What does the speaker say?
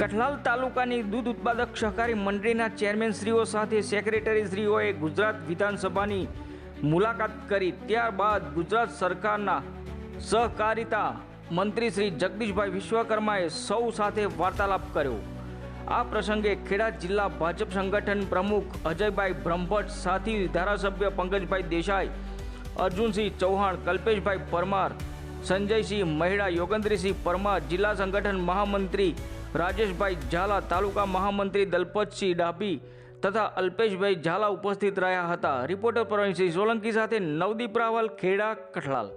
કઠલાલ તાલુકાની દૂધ ઉત્પાદક સહકારી મંડળીના ચેરમેનશ્રીઓ સાથે સેક્રેટરીશ્રીઓએ ગુજરાત વિધાનસભાની મુલાકાત કરી. ત્યારબાદ ગુજરાત સરકારના સહકારિતા મંત્રી શ્રી જગદીશભાઈ વિશ્વકર્માએ સૌ સાથે વાર્તાલાપ કર્યો. આ પ્રસંગે ખેડા જિલ્લા ભાજપ સંગઠન પ્રમુખ અજયભાઈ બ્રહ્મભટ્ટ, સાથી ધારાસભ્ય પંકજભાઈ દેસાઈ, અર્જુનસિંહ ચૌહાણ, કલ્પેશભાઈ પરમાર, સંજયસિંહ મહિડા, યોગેન્દ્રસિંહ પરમાર, જિલ્લા સંગઠન મહામંત્રી રાજેશભાઈ ઝાલા તાલુકા મહામંત્રી દલપતસિંહ ડાભી તથા અલ્પેશભાઈ ઝાલા ઉપસ્થિત રહ્યા હતા. રિપોર્ટર પ્રવીણસિંહ સોલંકી સાથે નવદીપ રાવલ, ખેડા, કઠલાલ.